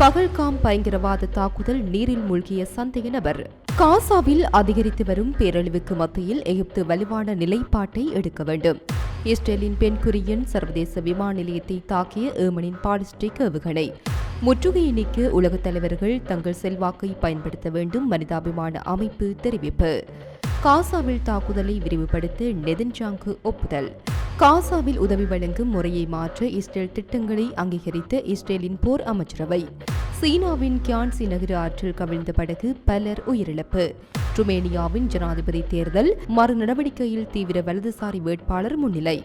பகல்காம் பயங்கரவாத தாக்குதல் நீரில் மூழ்கிய சந்தேக நபர். காசாவில் அதிகரித்து வரும் பேரழிவுக்கு மத்தியில் எகிப்து வலுவான நிலைப்பாட்டை எடுக்க வேண்டும். இஸ்ரேலின் பென்குரியன் சர்வதேச விமான நிலையத்தை தாக்கிய ஏமனின் பாலிஸ்டிக் ஏவுகணை. முற்றுகையை நீக்க உலகத் தலைவர்கள் தங்கள் செல்வாக்கை பயன்படுத்த வேண்டும் மனிதாபிமான அமைப்பு தெரிவிப்பு. காசாவில் தாக்குதலை விரிவுபடுத்த நெதன்ஜாங்கு ஒப்புதல். காசாவில் உதவி வழங்கும் முறையை மாற்ற இஸ்ரேல் திட்டங்களை அங்கீகரித்த இஸ்ரேலின் போர் அமைச்சரவை. சீனாவின் கியான்சி நகர ஆற்றில் கவிழ்ந்த படகு பலர் உயிரிழப்பு. ருமேனியாவின் ஜனாதிபதி தேர்தல் மறு நடவடிக்கையில் தீவிர வலதுசாரி வேட்பாளர் முன்னிலை.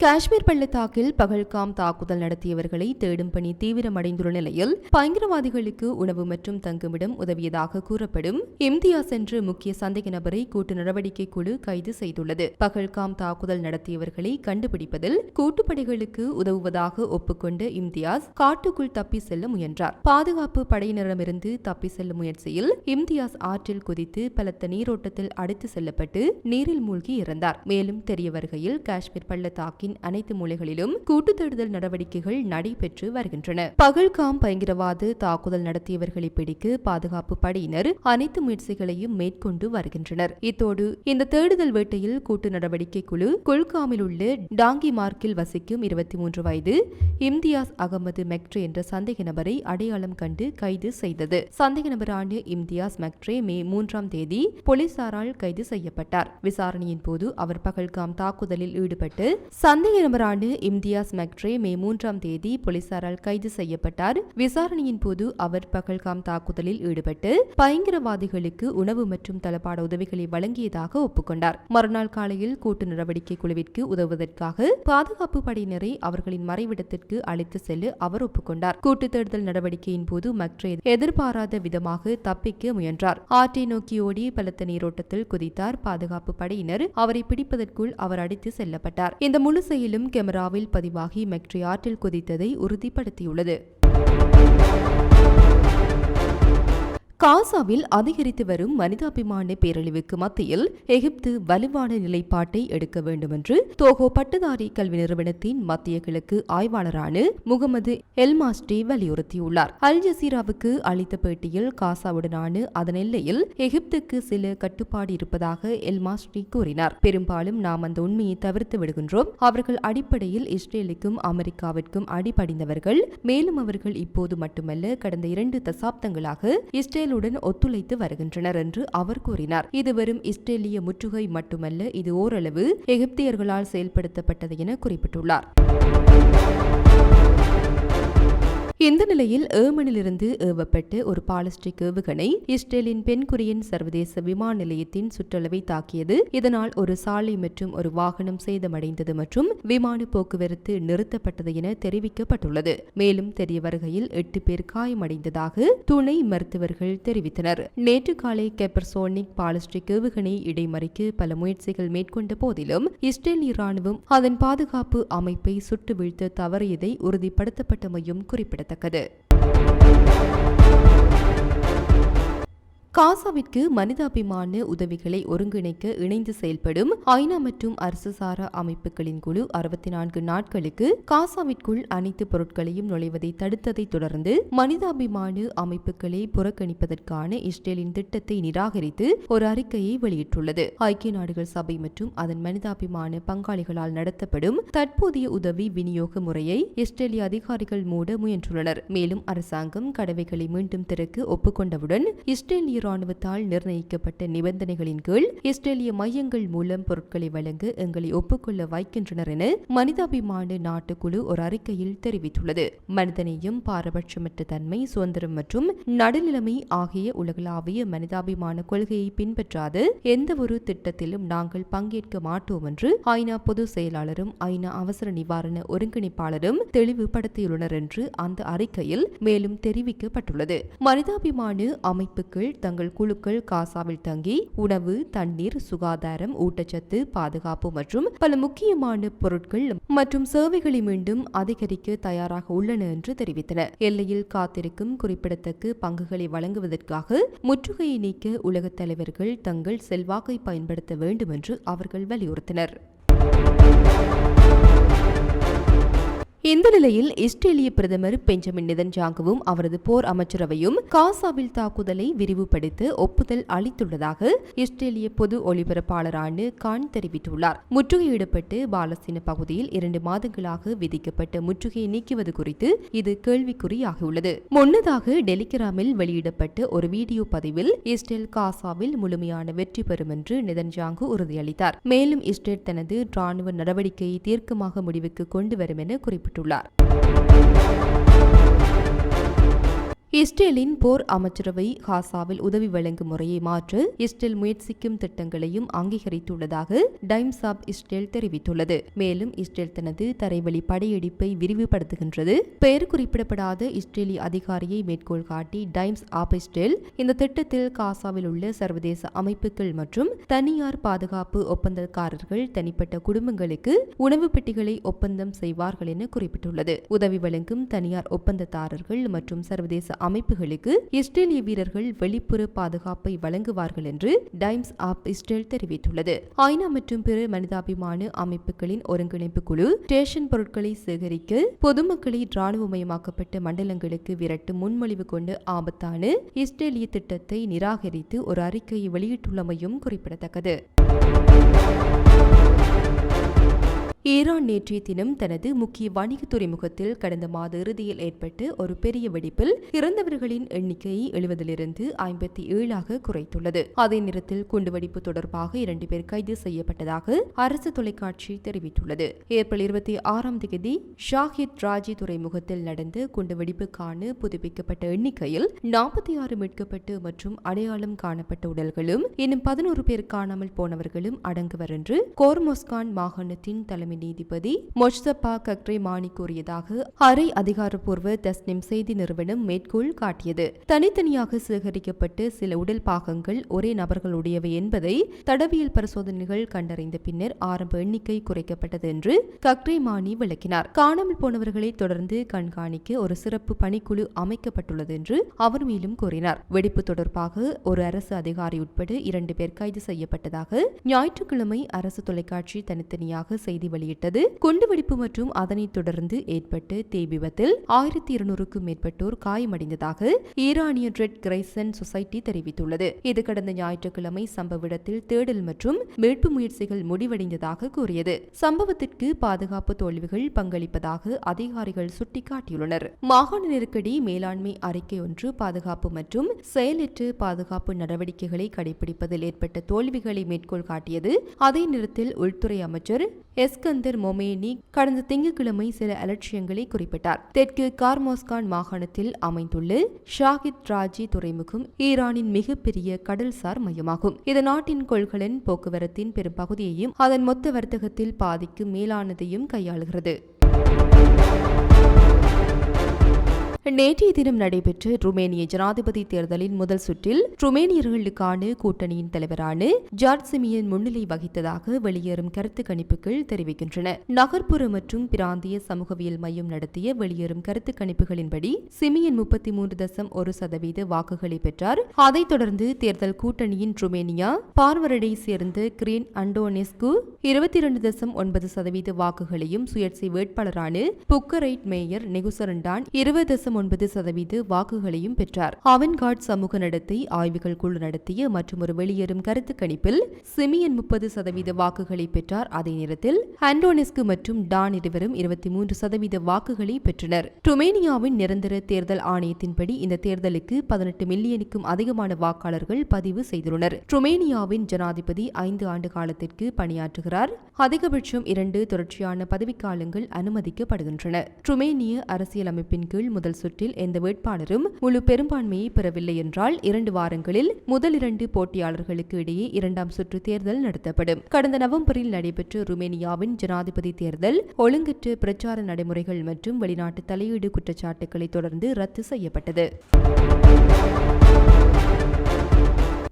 காஷ்மீர் பள்ளத்தாக்கில் பகல்காம் தாக்குதல் நடத்தியவர்களை தேடும் பணி தீவிரமடைந்துள்ள நிலையில் பயங்கரவாதிகளுக்கு உணவு மற்றும் தங்குமிடம் உதவியதாக கூறப்படும் இம்தியாஸ் என்ற முக்கிய சந்தேக நபரை கூட்டு நடவடிக்கை குழு கைது செய்துள்ளது. பகல்காம் தாக்குதல் நடத்தியவர்களை கண்டுபிடிப்பதில் கூட்டுப்படைகளுக்கு உதவுவதாக ஒப்புக்கொண்ட இம்தியாஸ் காட்டுக்குள் தப்பி செல்ல முயன்றார். பாதுகாப்பு படையினரிடமிருந்து தப்பி செல்லும் முயற்சியில் இம்தியாஸ் ஆற்றில் குதித்து பலத்த நீரோட்டத்தில் அடித்து செல்லப்பட்டு நீரில் மூழ்கி இறந்தார். மேலும் தெரிய வருகையில் காஷ்மீர் பள்ளத்தாக்கின் நாட்டின் அனைத்து மூலைகளிலும் கூட்டு தேடுதல் நடவடிக்கைகள் நடைபெற்று வருகின்றன. பகல்காம் பயங்கரவாத தாக்குதல் நடத்தியவர்களை பிடிக்க பாதுகாப்பு படையினர் அனைத்து முயற்சிகளையும் மேற்கொண்டு வருகின்றனர். இத்தோடு இந்த தேடுதல் வேட்டையில் கூட்டு நடவடிக்கை குழு கொல்காமில் உள்ள டாங்கி மார்க்கில் வசிக்கும் இருபத்தி மூன்று வயது இம்தியாஸ் அகமது மெக்ட்ரே என்ற சந்தேக நபரை அடையாளம் கண்டு கைது செய்தது. சந்தேக நபரான இம்தியாஸ் மெக்ட்ரே மே மூன்றாம் தேதி போலீசாரால் கைது செய்யப்பட்டார். விசாரணையின் போது அவர் பகல்காம் தாக்குதலில் ஈடுபட்டு சந்தேக இம்தியாஸ் மெக்ட்ரே மே மூன்றாம் தேதி போலீசாரால் கைது செய்யப்பட்டார். விசாரணையின் போது அவர் பகல்காம் தாக்குதலில் ஈடுபட்டு பயங்கரவாதிகளுக்கு உணவு மற்றும் தளபாட உதவிகளை வழங்கியதாக ஒப்புக்கொண்டார். மறுநாள் காலையில் கூட்டு நடவடிக்கை குழுவிற்கு உதவுவதற்காக பாதுகாப்பு படையினரை அவர்களின் மறைவிடத்திற்கு அழைத்து செல்ல அவர் ஒப்புக்கொண்டார். கூட்டு தேடுதல் நடவடிக்கையின் போது மக்ரே எதிர்பாராத விதமாக தப்பிக்க முயன்றார். ஆற்றை நோக்கி ஓடி பலத்த நீரோட்டத்தில் குதித்தார் பாதுகாப்பு படையினர். அவரை பிடிப்பதற்குள் அவர் அடித்து செல்லப்பட்டார். இந்த முழு செயலும் கேமராவில் பதிவாகி மெக்ட்ரியாற்றில் குதித்ததை உறுதிப்படுத்தியுள்ளது. காசாவில் அதிகரித்து வரும் மனிதாபிமான பேரழிவுக்கு மத்தியில் எகிப்து வலுவான நிலைப்பாட்டை எடுக்க வேண்டும் என்று தோகோ பட்டதாரி கல்வி நிறுவனத்தின் மத்திய கிழக்கு ஆய்வாளரான முகமது எல்மாஸ்டி வலியுறுத்தியுள்ளார். அல் ஜசீராவுக்கு அளித்த பேட்டியில் காசாவுடனான அதன் எல்லையில் எகிப்துக்கு சில கட்டுப்பாடு இருப்பதாக எல்மாஸ்டி கூறினார். பெரும்பாலும் நாம் அந்த உண்மையை தவிர்த்து விடுகின்றோம். அவர்கள் அடிப்படையில் இஸ்ரேலுக்கும் அமெரிக்காவிற்கும் அடிபடிந்தவர்கள் மேலும் அவர்கள் இப்போது மட்டுமல்ல கடந்த இரண்டு தசாப்தங்களாக இஸ்ரேல் இஸ்ரேலுடன் ஒத்துழைத்து வருகின்றனர் என்று அவர் கூறினார். இது வெறும் இஸ்ரேலிய முற்றுகை மட்டுமல்ல இது ஓரளவு எகிப்தியர்களால் செயல்படுத்தப்பட்டது என குறிப்பிட்டுள்ளார். இந்த நிலையில் ஏமனிலிருந்து ஏவப்பட்ட ஒரு பாலிஸ்டிக் ஏவுகணை இஸ்ரேலின் பென்குரியன் சர்வதேச விமான நிலையத்தின் சுற்றளவை தாக்கியது. இதனால் ஒரு சாலை மற்றும் ஒரு வாகனம் சேதமடைந்தது மற்றும் விமான போக்குவரத்து நிறுத்தப்பட்டது என தெரிவிக்கப்பட்டுள்ளது. மேலும் தெரிய வருகையில் எட்டு பேர் காயமடைந்ததாக துணை மருத்துவர்கள் தெரிவித்தனர். நேற்று காலை கெப்பர்சோனிக் பாலிஸ்டிக் ஏவுகணை இடைமறிக்கு பல முயற்சிகள் மேற்கொண்ட போதிலும் இஸ்ரேலிய ராணுவம் அதன் பாதுகாப்பு அமைப்பை சுட்டு வீழ்த்த தவறியதை உறுதிப்படுத்தப்பட்டமையும் குறிப்பிடத்தக்கது காசாவிற்கு மனிதாபிமான உதவிகளை ஒருங்கிணைக்க இணைந்து செயல்படும் ஐநா மற்றும் அரசு சாரா அமைப்புகளின் குழு அறுபத்தி நான்கு நாட்களுக்கு காசாவிற்குள் அனைத்து பொருட்களையும் நுழைவதை தடுத்ததை தொடர்ந்து மனிதாபிமான அமைப்புகளை புறக்கணிப்பதற்கான இஸ்ரேலின் திட்டத்தை நிராகரித்து ஒரு அறிக்கையை வெளியிட்டுள்ளது. ஐக்கிய நாடுகள் சபை மற்றும் அதன் மனிதாபிமான பங்காளிகளால் நடத்தப்படும் தற்போதைய உதவி விநியோக முறையை இஸ்ரேலிய அதிகாரிகள் மூட முயன்றுள்ளனர். மேலும் அரசாங்கம் கடவைகளை மீண்டும் திறக்க ஒப்புக்கொண்டவுடன் இஸ்ரேலிய இராணுவத்தால் நிர்ணயிக்கப்பட்ட நிபந்தனைகளின் கீழ் இஸ்ரேலிய மையங்கள் மூலம் பொருட்களை வழங்க எங்களை ஒப்புக்கொள்ள வைக்கின்றனர் என மனிதாபிமான நாட்டுக்குழு ஒரு அறிக்கையில் தெரிவித்துள்ளது. மனிதநேயம் பாரபட்சமற்ற தன்மை சுதந்திரம் மற்றும் நடுநிலைமை ஆகிய உலகளாவிய மனிதாபிமான கொள்கையை பின்பற்றாது எந்த ஒரு திட்டத்திலும் நாங்கள் பங்கேற்க மாட்டோம் என்று ஐநா பொதுச் செயலாளரும் ஐநா அவசர நிவாரண ஒருங்கிணைப்பாளரும் தெளிவுபடுத்தியுள்ளனர் என்று அந்த அறிக்கையில் மேலும் தெரிவிக்கப்பட்டுள்ளது. மனிதாபிமான அமைப்புகள் தங்கள் தங்கள் குழுக்கள் காசாவில் தங்கி உணவு தண்ணீர் சுகாதாரம் ஊட்டச்சத்து பாதுகாப்பு மற்றும் பல முக்கியமான பொருட்கள் மற்றும் சேவைகளை மீண்டும் அதிகரிக்க தயாராக உள்ளன என்று தெரிவித்தனர். எல்லையில் காத்திருக்கும் குறிப்பிடத்தக்க பங்குகளை வழங்குவதற்காக முற்றுகையை நீக்க உலகத் தலைவர்கள் தங்கள் செல்வாக்கை பயன்படுத்த வேண்டும் என்று அவர்கள் வலியுறுத்தினர். இந்த நிலையில் இஸ்ரேலிய பிரதமர் பெஞ்சமின் நிதன்ஜாங்கவும் அவரது போர் அமைச்சரவையும் காசாவில் தாக்குதலை விரிவுபடுத்த ஒப்புதல் அளித்துள்ளதாக இஸ்ரேலிய பொது ஒலிபரப்பாளரான கான் தெரிவித்துள்ளார். முற்றுகையிடப்பட்டு பாலஸ்தீன பகுதியில் இரண்டு மாதங்களாக விதிக்கப்பட்ட முற்றுகையை நீக்குவது குறித்து இது கேள்விக்குறியாகியுள்ளது. முன்னதாக டெலிகிராமில் வெளியிடப்பட்ட ஒரு வீடியோ பதிவில் இஸ்ரேல் காசாவில் முழுமையான வெற்றி பெறும் என்று நிதன்ஜாங்கு உறுதியளித்தார். மேலும் இஸ்ரேல் தனது ராணுவ நடவடிக்கையை தீர்க்கமாக முடிவுக்கு கொண்டு வரும் என குறிப்பிட்டார் குறிப்பிட்டுள்ளார் இஸ்ரேலின் போர் அமைச்சரவை காசாவில் உதவி வழங்கும் முறையை மாற்ற இஸ்ரேல் முயற்சிக்கும் திட்டங்களையும் அங்கீகரித்துள்ளதாக டைம்ஸ் ஆப் இஸ்ரேல் தெரிவித்துள்ளது. மேலும் இஸ்ரேல் தனது தரைவழி படையெடுப்பை விரிவுபடுத்துகின்றது. பெயர் குறிப்பிடப்படாத இஸ்ரேலிய அதிகாரியை மேற்கோள் காட்டி டைம்ஸ் ஆப் இஸ்ரேல் இந்த திட்டத்தில் காசாவில் உள்ள சர்வதேச அமைப்புகள் மற்றும் தனியார் பாதுகாப்பு ஒப்பந்தக்காரர்கள் தனிப்பட்ட குடும்பங்களுக்கு உணவு பெட்டிகளை ஒப்பந்தம் செய்வார்கள் என குறிப்பிட்டுள்ளது. உதவி வழங்கும் தனியார் ஒப்பந்ததாரர்கள் மற்றும் சர்வதேச அமைப்புகளுக்கு இஸ்ரேலிய வீரர்கள் வெளிப்புற பாதுகாப்பை வழங்குவார்கள் என்று டைம்ஸ் ஆப் இஸ்ரேல் தெரிவித்துள்ளது. ஐநா மற்றும் பிற மனிதாபிமான அமைப்புகளின் ஒருங்கிணைப்பு குழு ஸ்டேஷன் பொருட்களை சேகரிக்க பொதுமக்களை ராணுவமயமாக்கப்பட்ட மண்டலங்களுக்கு விரட்டும் முன்மொழிவு கொண்டு ஆபத்தான இஸ்ரேலிய திட்டத்தை நிராகரித்து ஒரு அறிக்கையை வெளியிட்டுள்ளமையும் குறிப்பிடத்தக்கது. ஈரான் நேற்றைய தினம் தனது முக்கிய வணிக துறைமுகத்தில் கடந்த மாத இறுதியில் ஏற்பட்டு ஒரு பெரிய வெடிப்பில் இறந்தவர்களின் எண்ணிக்கையை எழுபதிலிருந்து ஐம்பத்தி ஏழாக குறைத்துள்ளது. அதே நேரத்தில் குண்டுவெடிப்பு தொடர்பாக இரண்டு பேர் கைது செய்யப்பட்டதாக அரசு தொலைக்காட்சி தெரிவித்துள்ளது. ஏப்ரல் இருபத்தி ஆறாம் தேதி ஷாஹித் ராஜி துறைமுகத்தில் நடந்த குண்டுவெடிப்புக்கான புதுப்பிக்கப்பட்ட எண்ணிக்கையில் நாற்பத்தி ஆறு மீட்கப்பட்டு மற்றும் அடையாளம் காணப்பட்ட உடல்களும் இன்னும் பதினோரு பேர் காணாமல் போனவர்களும் அடங்குவர் என்று கோர்மோஸ்கான் மாகாணத்தின் தலைமை தலைமை நீதிபதி மொஷ்தபா கக்ரே மாணி கூறியதாக அரை அதிகாரப்பூர்வ தஸ்னிம் செய்தி நிறுவனம் மேற்கோள் காட்டியது. தனித்தனியாக சேகரிக்கப்பட்டு சில உடல் பாகங்கள் ஒரே நபர்களுடையவை என்பதை தடவியல் பரிசோதனைகள் கண்டறிந்த பின்னர் ஆரம்ப எண்ணிக்கை குறைக்கப்பட்டது என்று கக்ரே மாணி விளக்கினார். காணாமல் போனவர்களை தொடர்ந்து கண்காணிக்க ஒரு சிறப்பு பணிக்குழு அமைக்கப்பட்டுள்ளது என்று அவர் மேலும் கூறினார். வெடிப்பு தொடர்பாக ஒரு அரசு அதிகாரி உட்பட இரண்டு பேர் கைது செய்யப்பட்டதாக ஞாயிற்றுக்கிழமை அரசு தொலைக்காட்சி தனித்தனியாக செய்தி வெளியிட்டது. குண்டுவெடிப்பு மற்றும் அதனைத் தொடர்ந்து ஏற்பட்ட தீ விபத்தில் ஆயிரத்தி இருநூறுக்கும் மேற்பட்டோர் காயமடைந்ததாக ஈரானிய ரெட் கிரைசன் சொசைட்டி தெரிவித்துள்ளது. இது கடந்த ஞாயிற்றுக்கிழமை சம்பவ இடத்தில் தேடல் மற்றும் மீட்பு முயற்சிகள் முடிவடைந்ததாக கூறியது. சம்பவத்திற்கு பாதுகாப்பு தோல்விகள் பங்களிப்பதாக அதிகாரிகள் சுட்டிக்காட்டியுள்ளனர். மாகாண நெருக்கடி மேலாண்மை அறிக்கை ஒன்று பாதுகாப்பு மற்றும் செயலற்று பாதுகாப்பு நடவடிக்கைகளை கடைபிடிப்பதில் ஏற்பட்ட தோல்விகளை மேற்கோள் காட்டியது. அதே நேரத்தில் உள்துறை அமைச்சர் எஸ்கந்தர் மொமேனி கடந்த திங்கட்கிழமை சில அலட்சியங்களை குறிப்பிட்டார். தெற்கு கார்மோஸ்கான் மாகாணத்தில் அமைந்துள்ள ஷாகித் ராஜி துறைமுகம் ஈரானின் மிகப்பெரிய கடல்சார் மையமாகும். இது நாட்டின் கொள்கலன் போக்குவரத்தின் பெரும்பகுதியையும் அதன் மொத்த வர்த்தகத்தில் பாதிக்கும் மேலானதையும் கையாளுகிறது. நேற்றைய தினம் நடைபெற்ற ருமேனிய ஜனாதிபதி தேர்தலின் முதல் சுற்றில் ருமேனியர்களுக்கான கூட்டணியின் தலைவரான ஜார்ஜ் சிமியன் முன்னிலை வகித்ததாக வெளியேறும் கருத்து கணிப்புகள் தெரிவிக்கின்றன. நகர்ப்புற மற்றும் பிராந்திய சமூகவியல் மையம் நடத்திய வெளியேறும் கருத்து கணிப்புகளின்படி சிமியன் முப்பத்தி மூன்று தசம் ஒரு சதவீத வாக்குகளை பெற்றார். அதைத் தொடர்ந்து தேர்தல் கூட்டணியின் ருமேனியா பார்வரடை சேர்ந்த கிரீன் அண்டோனெஸ்கு இருபத்தி இரண்டு தசம் ஒன்பது சதவீத வாக்குகளையும் சுயேட்சை வேட்பாளரான புக்கரைட் மேயர் நெகுசரண்டான் இருபது தசம் ஒன்பது சதவீத வாக்குகளையும் பெற்றார். அவன்கார்ட் சமூக நடத்தை ஆய்வுகள் குழு நடத்திய மற்றும் ஒரு வெளியேறும் கருத்து கணிப்பில் சிமியன் முப்பது சதவீத வாக்குகளை பெற்றார். அதே நேரத்தில் ஆண்டோனிஸ்கு மற்றும் டான் இருவரும் இருபத்தி மூன்று சதவீத வாக்குகளை பெற்றனர். ருமேனியாவின் நிரந்தர தேர்தல் ஆணையத்தின்படி இந்த தேர்தலுக்கு பதினெட்டு மில்லியனுக்கும் அதிகமான வாக்காளர்கள் பதிவு செய்துள்ளனர். ருமேனியாவின் ஜனாதிபதி ஐந்து ஆண்டு காலத்திற்கு பணியாற்றுகிறார். அதிகபட்சம் இரண்டு தொடர்ச்சியான பதவிக்காலங்கள் அனுமதிக்கப்படுகின்றன. டுமேனிய அரசியலமைப்பின் கீழ் முதல் சுற்றில் எந்த வேட்பாளரும் முழு பெரும்பான்மையை பெறவில்லை என்றால் இரண்டு வாரங்களில் முதல் இரண்டு போட்டியாளர்களுக்கு இடையே இரண்டாம் சுற்று தேர்தல் நடத்தப்படும். கடந்த நவம்பரில் நடைபெற்ற ருமேனியாவின் ஜனாதிபதி தேர்தல் ஒழுங்கற்ற பிரச்சார நடைமுறைகள் மற்றும் வெளிநாட்டு தலையீடு குற்றச்சாட்டுகளை தொடர்ந்து ரத்து செய்யப்பட்டது.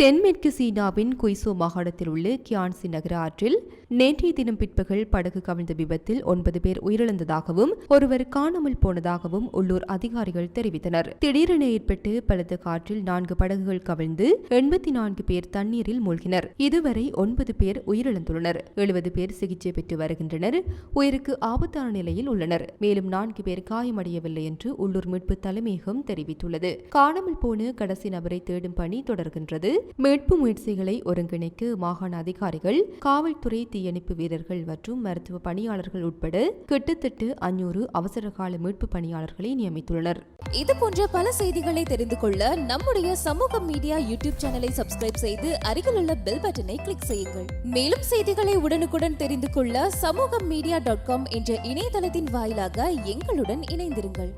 தென்மேற்கு சீனாவின் குய்சோ மாகாணத்தில் உள்ள கியான்சி நகர ஆற்றில் நேற்றைய தினம் பிற்பகல் படகு கவிழ்ந்த விபத்தில் ஒன்பது பேர் உயிரிழந்ததாகவும் ஒருவர் காணாமல் போனதாகவும் உள்ளூர் அதிகாரிகள் தெரிவித்தனர். திடீரென ஏற்பட்டு பலத்த காற்றில் நான்கு படகுகள் கவிழ்ந்து எண்பத்தி நான்கு பேர் தண்ணீரில் மூழ்கினர். இதுவரை ஒன்பது பேர் உயிரிழந்துள்ளனர். எழுபது பேர் சிகிச்சை பெற்று வருகின்றனர். உயிருக்கு ஆபத்தான நிலையில் உள்ளனர். மேலும் நான்கு பேர் காயமடையவில்லை என்று உள்ளூர் மீட்பு தலைமையகம் தெரிவித்துள்ளது. காணாமல் போன கடைசி நபரை தேடும் பணி தொடர்கின்றது. மீட்பு முயற்சிகளை ஒருங்கிணைக்க மாகாண அதிகாரிகள் காவல்துறை தீயணைப்பு வீரர்கள் மற்றும் மருத்துவ பணியாளர்கள் உட்பட கிட்டத்தட்ட அஞ்சூறு அவசரகால மீட்பு பணியாளர்களை நியமித்துள்ளனர். இது போன்ற பல செய்திகளை தெரிந்து கொள்ள நம்முடைய சமூக மீடியா யூடியூப் சேனலை சப்ஸ்கிரைப் செய்து அருகில் உள்ள பெல் பட்டனை கிளிக் செய்யுங்கள். மேலும் செய்திகளை உடனுக்குடன் தெரிந்து கொள்ள சமூக மீடியா டாட் காம் என்ற இணையதளத்தின் வாயிலாக எங்களுடன் இணைந்திருங்கள்.